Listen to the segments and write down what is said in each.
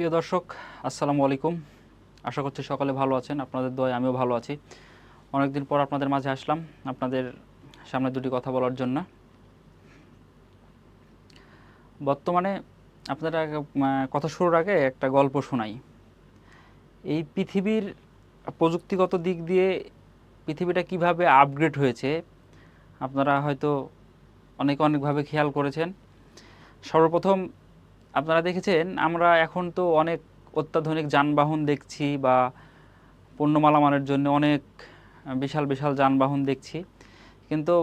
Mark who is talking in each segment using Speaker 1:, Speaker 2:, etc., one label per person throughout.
Speaker 1: প্রিয় দর্শক, আসসালামু আলাইকুম। আশা করছি সকালে ভালো আছেন, আপনাদের দয় আমিও ভালো আছি। অনেকদিন পর আপনাদের মাঝে আসলাম আপনাদের সামনে দুটি কথা বলার জন্য। বর্তমানে আপনারা কথা শুরুর আগে একটা গল্প শোনাই। এই পৃথিবীর প্রযুক্তিগত দিক দিয়ে পৃথিবীটা কীভাবে আপগ্রেড হয়েছে, আপনারা হয়তো অনেক অনেকভাবে খেয়াল করেছেন। সর্বপ্রথম আপনারা দেখেছেন, আমরা এখন তো অনেক অত্যাধুনিক যানবাহন দেখছি বা পণ্য মালামালের জন্য অনেক বিশাল বিশাল যানবাহন দেখছি। কিন্তু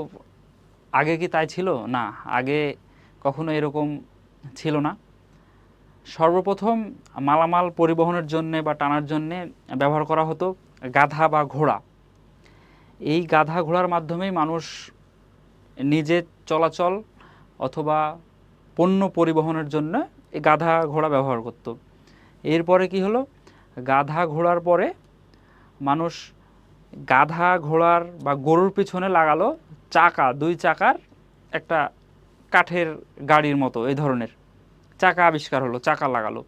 Speaker 1: আগে কি তাই ছিল? না, আগে কখনো এরকম ছিল না। সর্বপ্রথম মালামাল পরিবহনের জন্য বা টানার জন্য ব্যবহার করা হতো গাধা বা ঘোড়া। এই গাধা ঘোড়ার মাধ্যমেই মানুষ নিজের চলাচল অথবা পণ্য পরিবহনের জন্য এই গাধা ঘোড়া ব্যবহার করত। এরপরে কি হলো? গাধা ঘোড়ার পরে মানুষ গাধা ঘোড়ার বা গরুর পিছনে লাগালো চাকা, দুই চাকার একটা কাঠের গাড়ির মতো, এই ধরনের। চাকা আবিষ্কার হলো, চাকা লাগালো।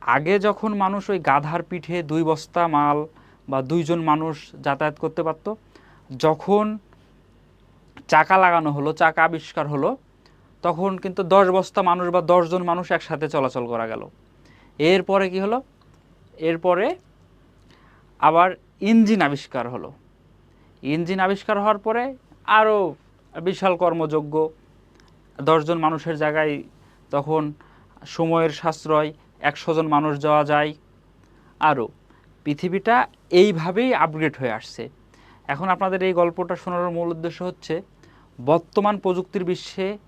Speaker 1: আগে যখন মানুষ ওই গাধার পিঠে দুই বস্তা মাল বা দুইজন মানুষ যাতায়াত করতে পারত, যখন চাকা লাগানো হলো, চাকা আবিষ্কার হলো তখন কিন্তু দশ বস্তা মানুষ বা দশজন মানুষ একসাথে চলাচল করা গেল। এরপরে কি হলো? এরপরে আবার ইঞ্জিন আবিষ্কার হলো। ইঞ্জিন আবিষ্কার হওয়ার পরে আরও বিশাল কর্মযোগ্য দশজন মানুষের জায়গায় তখন সময়ের সাশ্রয়, একশো জন মানুষ যাওয়া যায়। আরও পৃথিবীটা এইভাবেই আপগ্রেড হয়ে আসছে। এখন আপনাদের এই গল্পটা শোনার মূল উদ্দেশ্য হচ্ছে, বর্তমান প্রযুক্তির বিশ্বে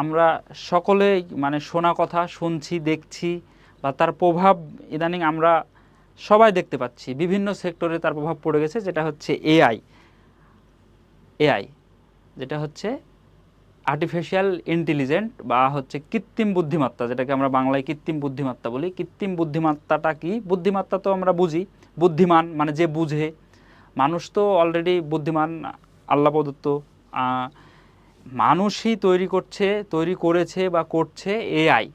Speaker 1: আমরা সকলে মানে শোনা কথা, শুনছি, দেখছি বা তার প্রভাব ইদানিং আমরা সবাই দেখতে পাচ্ছি। বিভিন্ন সেক্টরে তার প্রভাব পড়ে গেছে, যেটা হচ্ছে এআই। এআই, যেটা হচ্ছে আর্টিফিশিয়াল ইন্টেলিজেন্ট বা হচ্ছে কৃত্রিম বুদ্ধিমত্তা, যেটাকে আমরা বাংলায় কৃত্রিম বুদ্ধিমত্তা বলি। কৃত্রিম বুদ্ধিমত্তাটা কি? বুদ্ধিমত্তা তো আমরা বুঝি। বুদ্ধিমান মানে যে বুঝে। মানুষ তো অলরেডি বুদ্ধিমান, আল্লাহ প্রদত্ত মানুষই তৈরি করছে, তৈরি করেছে বা করছে এআই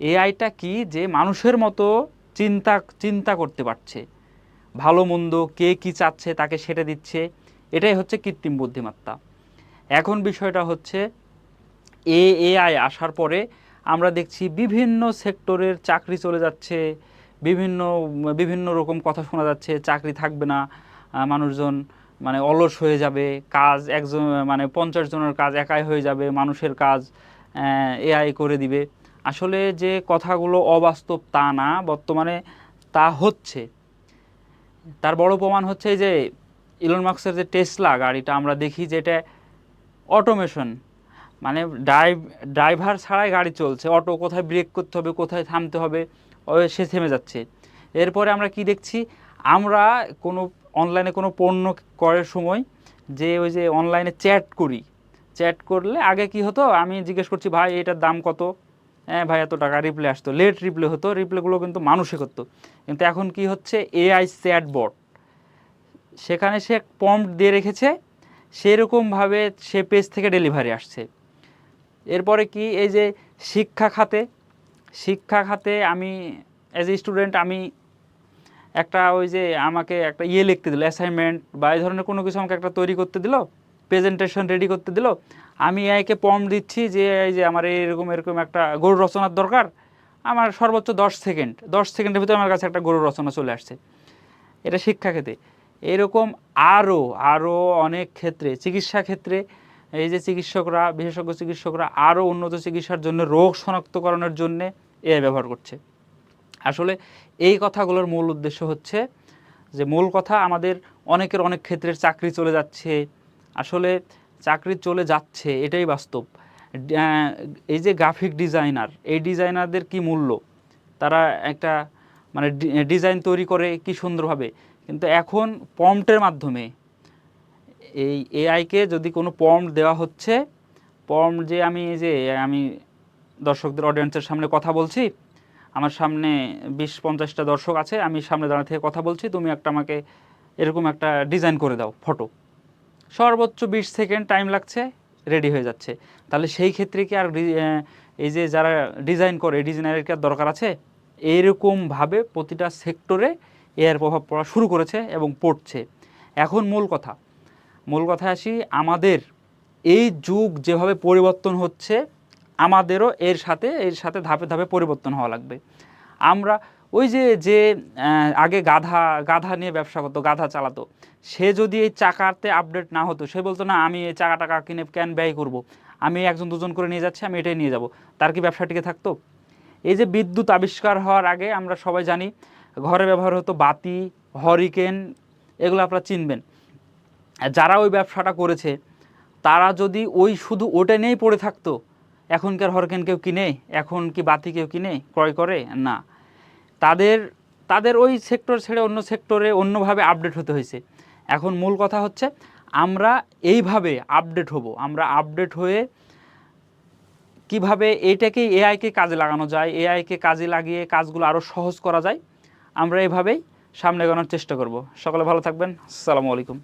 Speaker 1: এআইটা কি যে মানুষের মতো চিন্তা চিন্তা করতে পারছে? ভালো, মন্দ, কে কি চাচ্ছে, তাকে সেটা দিচ্ছে, এটাই হচ্ছে কৃত্রিম বুদ্ধিমত্তা। এখন বিষয়টা হচ্ছে, এ এআই আসার পরে আমরা দেখছি বিভিন্ন সেক্টরের চাকরি চলে যাচ্ছে, বিভিন্ন বিভিন্ন রকম কথা শোনা যাচ্ছে, চাকরি থাকবে না মানুষজন মানে অলস হয়ে যাবে, কাজ একজন মানে পঞ্চাশ জনের কাজ একাই হয়ে যাবে, মানুষের কাজ এআই করে দিবে। আসলে যে কথাগুলো অবাস্তব তা না, বর্তমানে তা হচ্ছে। তার বড় প্রমাণ হচ্ছে যে ইলন মার্কসের যে টেসলা গাড়িটা, আমরা দেখি যেটা অটোমেশন মানে ড্রাইভ ড্রাইভার ছাড়াই গাড়ি চলছে। অটো কোথায় ব্রেক করতে হবে, কোথায় থামতে হবে সে থেমে যাচ্ছে। এরপরে আমরা কি দেখছি? আমরা কোনো অনলাইনে কোনো পণ্য করার সময় যে ওই যে অনলাইনে চ্যাট করি চ্যাট করলে আগে কি হতো? আমি জিজ্ঞেস করছি, ভাই, এটার দাম কত? হ্যাঁ ভাই, এত টাকা। রিপ্লে আসতো। লেট রিপ্লে হতো। রিপ্লেগুলো কিন্তু মানুষে করতো। কিন্তু এখন কি হচ্ছে? এআই চ্যাট বট সেখানে সে পম্প দিয়ে রেখেছে, সেরকমভাবে সে পেজ থেকে ডেলিভারি আসছে। এরপরে কি? এই যে শিক্ষা খাতে শিক্ষা খাতে আমি অ্যাজ এ স্টুডেন্ট আমি একটা ওই যে আমাকে একটা ইয়ে লিখতে দিল অ্যাসাইনমেন্ট বা এই ধরনের কোনো কিছু আমাকে একটা তৈরি করতে দিল প্রেজেন্টেশন রেডি করতে দিল। আমি এআইকে পম দিচ্ছি যে, এই যে আমার এরকম এরকম একটা গরু রচনার দরকার। আমার সর্বোচ্চ দশ সেকেন্ড দশ সেকেন্ডের ভিতরে আমার কাছে একটা গরু রচনা চলে আসছে। এটা শিক্ষা ক্ষেত্রে। এরকম আরও আরও অনেক ক্ষেত্রে, চিকিৎসা ক্ষেত্রে, এই যে চিকিৎসকরা, বিশেষজ্ঞ চিকিৎসকরা আরও উন্নত চিকিৎসার জন্য রোগ শনাক্তকরণের জন্য এআই ব্যবহার করছে। আসলে এই কথাগুলোর মূল উদ্দেশ্য হচ্ছে যে মূল কথা আমাদের অনেকের অনেক ক্ষেত্রের চাকরি চলে যাচ্ছে। আসলে চাকরি চলে যাচ্ছে, এটাই বাস্তব। এই যে গ্রাফিক ডিজাইনার এই ডিজাইনারদের কি মূল্য? তারা একটা মানে ডিজাইন তৈরি করে কি সুন্দরভাবে? কিন্তু এখন পম্পটের মাধ্যমে এই এআইকে যদি কোনো পম্প দেওয়া হচ্ছে পম্প যে আমি যে আমি দর্শকদের অডিয়েন্সের সামনে কথা বলছি আমার সামনে বিশ পঞ্চাশটা দর্শক আছে, আমি সামনে দাঁড়া থেকে কথা বলছি, তুমি একটা আমাকে এরকম একটা ডিজাইন করে দাও ফটো সর্বোচ্চ বিশ সেকেন্ড টাইম লাগছে রেডি হয়ে যাচ্ছে। তাহলে সেই ক্ষেত্রে কি আর এই যে যারা ডিজাইন করে ডিজাইনারের কি আর দরকার আছে? এইরকমভাবে প্রতিটা সেক্টরে এর প্রভাব পড়া শুরু করেছে এবং পড়ছে। এখন মূল কথা। মূল কথা আসি, আমাদের এই যুগ যেভাবে পরিবর্তন হচ্ছে আমাদেরও এর সাথে এর সাথে ধাপে ধাপে পরিবর্তন হওয়া লাগবে। আমরা ওই যে যে আগে গাধা গাধা নিয়ে ব্যবসা করতো, গাধা চালাতো, সে যদি এই চাকাতে আপডেট না হতো, সে বলতো, না, আমি এই চাকা টাকা কিনে কেন ব্যয় করব? আমি একজন দুজন করে নিয়ে যাচ্ছি, আমি এটাই নিয়ে যাব। তার কি ব্যবসা টিকে থাকতো? এই যে বিদ্যুৎ আবিষ্কার হওয়ার আগে আমরা সবাই জানি, ঘরে ব্যবহার হতো বাতি হরিকেন এগুলো আপনারা চিনবেন। যারা ওই ব্যবসাটা করেছে, তারা যদি ওই শুধু ওটা নিয়েই পড়ে থাকতো এখনকার হরকেন কেউ কিনে? এখন কি বাতি কেউ কিনে? ক্রয় করে? না। তাদের তাদের ওই সেক্টর ছেড়ে অন্য সেক্টরে অন্যভাবে আপডেট হতে হয়েছে। এখন মূল কথা হচ্ছে, আমরা এইভাবে আপডেট হব। আমরা আপডেট হয়ে কীভাবে এইটাকে এআইকে কাজে লাগানো যায় এআইকে কাজে লাগিয়ে কাজগুলো আরও সহজ করা যায়, আমরা এভাবেই সামনে এগোনোর চেষ্টা করব। সকলে ভালো থাকবেন। আসসালামু আলাইকুম।